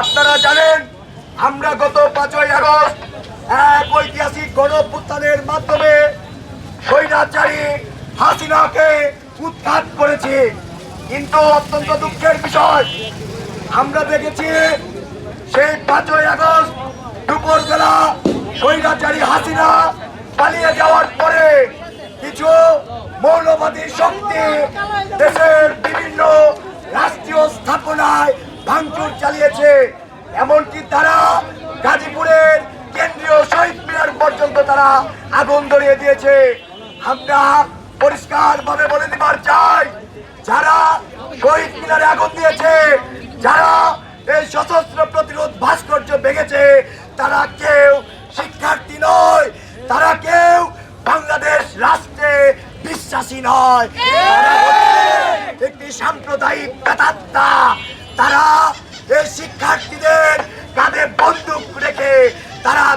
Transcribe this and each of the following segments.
আপনারা জানেন, আমরা গত পাঁচই আগস্ট এক ঐতিহাসিক গণপুত্থানের মাধ্যমে স্বৈরাচারী হাসিনাকে উৎখাত করেছি। কিন্তু অত্যন্ত দুঃখের বিষয়, আমরা দেখেছি সেই পাঁচই আগস্ট দুপুরবেলা স্বৈরাচারী হাসিনা পালিয়ে যাওয়ার পরে কিছু মৌলবাদী শক্তি দেশের বিভিন্ন রাষ্ট্রীয় স্থাপনায় চালিয়েছে এমনকি তারা গাজীপুরের কেন্দ্রীয় শহীদ মিনার পর্যন্ত তারা আগুন ধরিয়ে দিয়েছে। আমরা পরিষ্কার ভাবে বলে দিবার চাই, যারা শহীদ মিনারে আগুন দিয়েছে, যারা এই সশস্ত্র প্রতিরোধ ভাস্কর্য ভেঙেছে, তারা কেউ শিক্ষার্থী নয়, তারা কেউ বাংলাদেশ রাষ্ট্রে বিশ্বাসী নয়। একটি সাম্প্রদায়িক তারা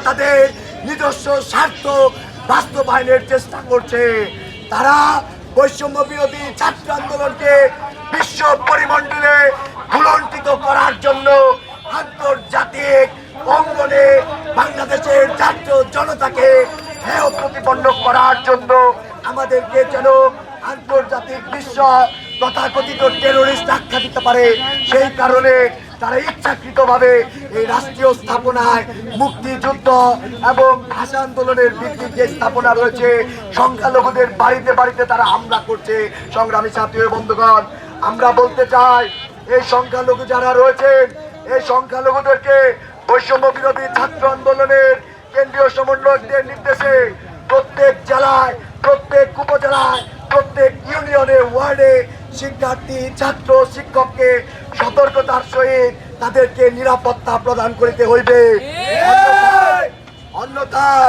তাদের নিজস্ব স্বার্থ বাস্তবায়নের চেষ্টা করছে। তারা বৈষম্য বিরোধী ছাত্র আন্দোলনকে বিশ্ব পরিমণ্ডলে ভুলণ্ঠিত করার জন্য আন্তর্জাতিক অঙ্গনে বাংলাদেশের ছাত্র জনতাকে হেয় প্রতিপন্ন করার জন্য আমাদেরকে যেন আন্তর্জাতিক বিশ্ব তথাকথিত টেরোরিস্ট আখ্যা দিতে পারে। সেই কারণে তারা ইচ্ছাকৃতভাবে এই রাষ্ট্রীয় স্থাপনায় মুক্তিযুদ্ধ এবং ভাষা আন্দোলনের ভিত্তিক যে স্থাপনা রয়েছে, সংখ্যালঘুদের বাড়িতে বাড়িতে তারা হামলা করছে। সংগ্রামী ছাত্রী বন্ধুগণ, আমরা বলতে চাই, এই সংখ্যালঘু যারা রয়েছেন, এই সংখ্যালঘুদেরকে বৈষম্য বিরোধী ছাত্র আন্দোলনের কেন্দ্রীয় সমন্বয়কদের নির্দেশে প্রত্যেক জেলায়, প্রত্যেক উপজেলায়, প্রত্যেক ইউনিয়নে, ওয়ার্ডে শিক্ষার্থী ছাত্র শিক্ষককে সতর্কতার সহিত তাদেরকে নিরাপত্তা প্রদান করিতে হইবে। অন্যথায়